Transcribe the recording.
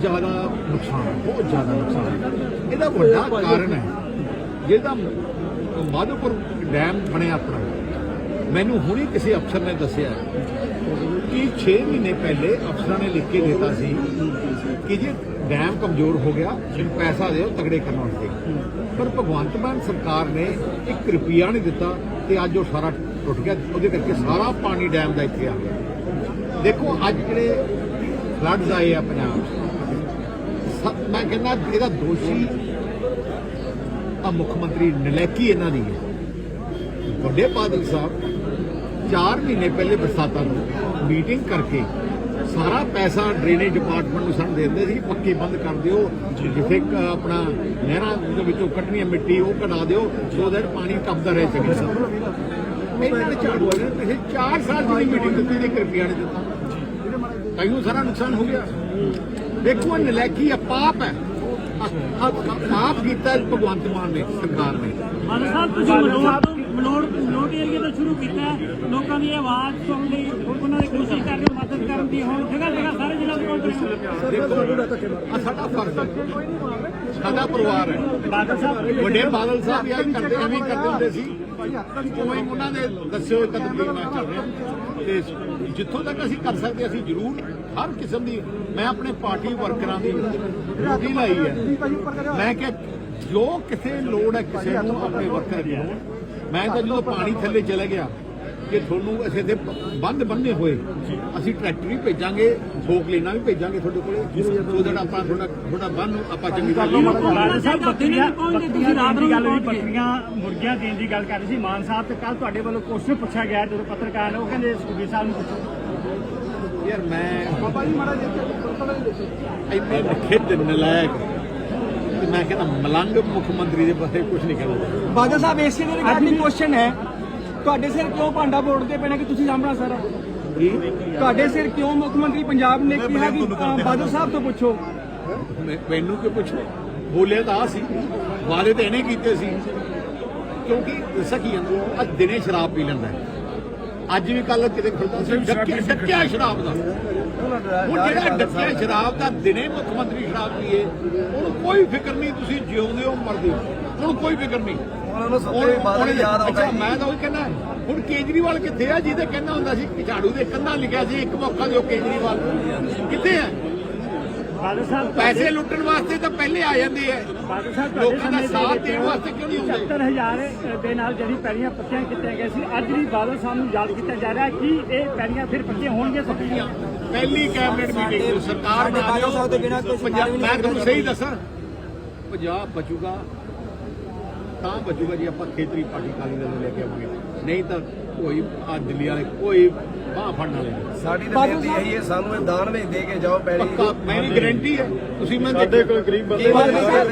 ਜ਼ਿਆਦਾ ਨੁਕਸਾਨ, ਬਹੁਤ ਜ਼ਿਆਦਾ ਨੁਕਸਾਨ। ਇਹਦਾ ਵੱਡਾ ਕਾਰਨ ਹੈ, ਜਿਹਦਾ ਮਾਧੋਪੁਰ ਡੈਮ ਬਣਿਆ ਆਪਣਾ। ਮੈਨੂੰ ਹੁਣੀ ਕਿਸੇ ਅਫਸਰ ਨੇ ਦੱਸਿਆ ਕਿ 6 ਮਹੀਨੇ ਪਹਿਲੇ ਅਫਸਰਾਂ ਨੇ ਲਿਖ ਕੇ ਦਿੱਤਾ ਸੀ ਕਿ ਜੇ ਡੈਮ ਕਮਜ਼ੋਰ ਹੋ ਗਿਆ ਇਹਨੂੰ ਪੈਸਾ ਦਿਓ, ਤਗੜੇ ਕਰਨ ਵਾਸਤੇ। ਪਰ ਭਗਵੰਤ ਮਾਨ ਸਰਕਾਰ ਨੇ 1 ਰੁਪਿਆ ਨਹੀਂ ਦਿੱਤਾ ਤੇ ਅੱਜ ਉਹ ਸਾਰਾ ਟੁੱਟ ਗਿਆ। ਉਹਦੇ ਕਰਕੇ ਸਾਰਾ ਪਾਣੀ ਡੈਮ ਦਾ ਇੱਥੇ ਆ ਗਿਆ। ਦੇਖੋ, ਅੱਜ ਜਿਹੜੇ ਫਲੱਡਸ ਆਏ ਆ ਪੰਜਾਬ ਮੈਂ ਕਹਿੰਦਾ ਇਹਦਾ ਦੋਸ਼ੀ ਆ ਮੁੱਖ ਮੰਤਰੀ ਨਲੈਕੀ ਇਹਨਾਂ ਦੀ ਹੈ। ਵੱਡੇ ਬਾਦਲ ਸਾਹਿਬ 4 ਮਹੀਨੇ ਪਹਿਲੇ ਬਰਸਾਤਾਂ ਨੂੰ ਮੀਟਿੰਗ ਕਰਕੇ ਸਾਰਾ ਪੈਸਾ ਡਰੇਨੇਜ ਡਿਪਾਰਟਮੈਂਟ ਨੂੰ ਸਾਨੂੰ ਦੇ ਦਿੰਦੇ ਸੀ ਪੱਕੀ ਬੰਦ ਕਰ ਦਿਓ। ਜਿੱਥੇ ਆਪਣਾ ਨਹਿਰਾਂ ਦੇ ਵਿੱਚੋਂ ਕੱਢਣੀ ਹੈ ਮਿੱਟੀ ਉਹ ਕਢਾ ਦਿਓ ਸੋ ਦੈਟ ਪਾਣੀ ਕੱਪਦਾ ਰਹੇ ਚੰਗੀ ਤਰ੍ਹਾਂ। ਇਹਨਾਂ ਨੇ ਝਾੜੂ ਵਾਲੇ ਨੇ ਪਿਛਲੇ 4 ਸਾਲ ਦੀ ਮੀਟਿੰਗ ਦਿੱਤੀ ਤੇ ਇੱਕ ਰੁਪਿਆ ਨਹੀਂ ਦਿੱਤਾ। ਕਈ ਨੂੰ ਸਾਰਾ ਨੁਕਸਾਨ ਹੋ ਗਿਆ। ਦੇਖੋ ਇਹ ਨਲਾਇਕੀ ਆ, ਪਾਪ ਹੈ। ਆ- ਪਾਪ ਕੀਤਾ ਭਗਵੰਤ ਮਾਨ ਨੇ, ਸਰਕਾਰ ਨੇ। ਮਾਨ ਸਾਹਿਬ, ਤੁਸੀਂ ਮਲੋਟ ਤੋਂ ਮਲੋਟ ਏਰੀਆ ਤੋਂ ਸ਼ੁਰੂ ਕੀਤਾ। ਲੋਕਾਂ ਦੀ ਆਵਾਜ਼ ਸੁਣਨ ਲਈ ਉਹਨਾਂ ਦੀ ਕੋਸ਼ਿਸ਼ ਕਰ ਰਹੇ ਮਦਦ ਕਰਨ ਦੀ ਹੁਣ ਜਗ੍ਹਾ ਜਗ੍ਹਾ ਸਾਰੇ ਜ਼ਿਲ੍ਹਾ ਦੇ ਕੋਲ ਦੇਖੋ ਸਾਡਾ ਫਰਜ਼ ਹੈ। ਸਾਡਾ ਪਰਿਵਾਰ ਹੈ। ਬਾਦਲ ਸਾਹਿਬ ਵੱਡੇ ਬਾਦਲ ਸਾਹਿਬ ਇਹ ਕਰਦੇ ਐਵੇਂ ਕਰਦੇ ਹੁੰਦੇ ਸੀ। ਉਵੇਂ ਹੀ ਉਹਨਾਂ ਦੇ ਦੱਸੇ ਹੋਏ ਕਦਮ ਦੇ ਨਾਲ ਚੱਲ ਰਹੇ। ਤੇ ਜਿੱਥੋਂ ਤੱਕ ਅਸੀਂ ਕਰ ਸਕਦੇ ਅਸੀਂ ਜ਼ਰੂਰ ਹਰ ਕਿਸਮ ਦੀ ਮੈਂ ਆਪਣੇ ਪਾਰਟੀ ਵਰਕਰਾਂ ਦੀ ਡਿਊਟੀ ਲਾਈ ਹੈ। ਮੈਂ ਕਿ ਜੋ ਕਿਸੇ ਲੋੜ ਹੈ ਕਿਸੇ ਨੂੰ ਆਪਣੇ ਵਰਕਰ ਦੀ ਮੈਂ ਤਾਂ ਜਦੋਂ ਪਾਣੀ ਥੱਲੇ ਚਲੇ ਗਿਆ ਕਿ ਤੁਹਾਨੂੰ ਅਸੀਂ ਤੇ ਬੰਦ ਬੰਨੇ ਹੋਏ ਅਸੀਂ ਟਰੈਕਟਰ ਵੀ ਭੇਜਾਂਗੇ ਫੋਕ ਲੈਣਾ ਵੀ ਭੇਜਾਂਗੇ ਤੁਹਾਡੇ ਕੋਲੇ ਸੋ that ਆਪਾਂ ਤੁਹਾਡਾ ਤੁਹਾਡਾ ਬੰਨ ਨੂੰ ਆਪਾਂ ਚੰਗੀ ਤਰ੍ਹਾਂ ਸਾਹਿਬ ਬੱਕਰੀਆਂ ਤੁਸੀਂ ਤੁਸੀਂ ਰਾਤ ਨੂੰ ਗੱਲ। ਬੱਕਰੀਆਂ ਮੁਰਗੀਆਂ ਦੇਣ ਦੀ ਗੱਲ ਕਰ ਰਹੇ ਸੀ ਮਾਨ ਸਾਹਿਬ ਤੇ ਕੱਲ ਤੁਹਾਡੇ ਵੱਲੋਂ ਕੁਐਸਚਨ ਪੁੱਛਿਆ ਗਿਆ ਜਦੋਂ ਪੱਤਰਕਾਰ ਨੇ ਉਹ ਕਹਿੰਦੇ ਸੁਖਬੀਰ ਸਾਹਿਬ ਨੂੰ ਪੁੱਛੋ। ਯਾਰ ਮੈਂ ਬਾਬਾ ਜੀ ਮਾੜਾ ਇੰਨੇ ਨਿਖੇਧ ਨਲਾਇਕ ਤੇ ਮੈਂ ਕਹਿੰਦਾ ਮਲੰਗ ਮੁੱਖ ਮੰਤਰੀ ਦੇ ਬਾਰੇ ਕੁਝ ਨਹੀਂ ਕਹਿੰਦਾ। ਬਾਦਲ ਸਾਹਿਬ ਇਸੇ ਦੇ ਰਿਗਾਰਡਿੰਗ ਕੁਐਸਚਨ ਹੈ ਤੁਹਾਡੇ ਸਿਰ ਕਿਉਂ ਭਾਂਡਾ ਬੋੜਦੇ ਨੇ ਕਿ ਤੁਸੀਂ ਸਾਹਮਣਾ ਸਾਰਾ? ਤੁਹਾਡੇ ਸਿਰ ਕਿਉਂ ਮੁੱਖ ਮੰਤਰੀ ਪੰਜਾਬ ਨੇ ਕਿਹਾ ਕਿ ਬਾਦਲ ਸਾਹਿਬ ਤੋਂ ਪੁੱਛੋ। ਮੈਨੂੰ ਕਿ ਪੁੱਛੋ ਬੋਲਿਆ ਤਾਂ ਆ ਸੀ। ਵਾਅਦੇ ਤਾਂ ਇਹਨੇ ਕੀਤੇ ਸੀ। ਕਿਉਂਕਿ ਦੱਸਾਂ ਕੀ ਅੱਜ ਦਿਨੇ ਸ਼ਰਾਬ ਪੀ ਲੈਂਦਾ ਹੈ। ਅੱਜ ਵੀ ਕੱਲ ਕਿਤੇ ਖੁੱਲਦਾ ਸੀ ਡੱਕਿਆ ਡੱਕਿਆ ਸ਼ਰਾਬ ਦਾ। ਹੁਣ ਜਿਹੜਾ ਡੱਕਿਆ ਸ਼ਰਾਬ ਦਾ ਦਿਨੇ ਮੁੱਖ ਮੰਤਰੀ ਸ਼ਰਾਬ ਪੀਏ ਉਹਨੂੰ ਕੋਈ ਫਿਕਰ ਨਹੀਂ ਤੁਸੀਂ ਜਿਉਂਦੇ ਹੋ ਮਰਦੇ ਹੋ। ਉਹਨੂੰ ਕੋਈ ਫਿਕਰ ਨਹੀਂ। ਉਹਨਾਂ ਨੂੰ ਸੱਤੇ ਬਾਦਲ ਯਾਦ ਆਉਂਦਾ ਅੱਛਾ ਮੈਂ ਤਾਂ ਉਹੀ ਕਹਿੰਦਾ ਹੁਣ ਕੇਜਰੀਵਾਲ ਕਿੱਥੇ ਆ ਜਿਹਦੇ ਕਹਿੰਦਾ ਹੁੰਦਾ ਸੀ ਝਾੜੂ ਦੇ ਕੰਧਾਂ ਲਿਖਿਆ ਸੀ ਇੱਕ ਮੌਕਾ ਦਿਓ ਕੇਜਰੀਵਾਲ। ਕਿੱਥੇ ਹੈ ਬਾਦਲ ਸਾਹਿਬ ਪੈਸੇ ਲੁੱਟਣ ਵਾਸਤੇ ਤਾਂ ਪਹਿਲੇ ਆ ਜਾਂਦੇ ਬਾਦਲ ਸਾਹਿਬ ਲੋਕਾਂ ਦਾ ਸਾਥ ਦੇਣ ਵਾਸਤੇ ਕਿਉਂ ਨਹੀਂ ਹੁੰਦੇ? 70000 ਦੇ ਨਾਲ ਜਿਹੜੀ ਪੈੜੀਆਂ ਪੱਕੀਆਂ ਕੀਤੀਆਂ ਗਈਆਂ ਸੀ ਅੱਜ ਵੀ ਬਾਦਲ ਸਾਹਿਬ ਨੂੰ ਯਾਦ ਕੀਤਾ ਜਾ ਰਿਹਾ ਕਿ ਇਹ ਪੈੜੀਆਂ ਫਿਰ ਪੱਕੀਆਂ ਹੋਣਗੀਆਂ ਸਭ ਪਹਿਲੀ ਕੈਬਨਿਟ ਮੀਟਿੰਗ ਨੂੰ ਸਰਕਾਰ ਬਣਾ ਬਾਦਲ ਸਾਹਿਬ ਤੋਂ ਬਿਨਾਂ ਕੋਈ ਪੰਜਾਬ ਸਰਕਾਰ ਵੀ ਨਹੀਂ ਮੈਂ ਤੁਹਾਨੂੰ। ਸਹੀ ਦੱਸਾਂ। ਪੰਜਾਬ ਬਚੂਗਾ ਤਾਂ ਬਚੂਗਾ ਜੇ ਆਪਾਂ ਖੇਤਰੀ ਪਾਰਟੀ ਕਾਲੀ ਦਲ ਨੂੰ ਲੈ ਕੇ ਆਵਾਂਗੇ। ਨਹੀਂ ਤਾਂ ਕੋਈ ਆ ਦਿੱਲੀ ਵਾਲੇ ਕੋਈ ਬਾਹ ਫੜਨ ਵਾਲੇ ਸਾਡੀ ਤਾਂ ਬੇਨਤੀ ਇਹੀ ਹੈ ਸਾਨੂੰ ਇਹ ਦਾਨ ਵਿੱਚ ਦੇ ਕੇ ਜਾਓ ਪੈਲੀ ਪੱਕਾ ਮੇਰੀ ਗਾਰੰਟੀ ਹੈ। ਤੁਸੀਂ ਮੈਂ ਸਾਡੇ ਕੋਲ ਗਰੀਬ ਸਾਹਿਬ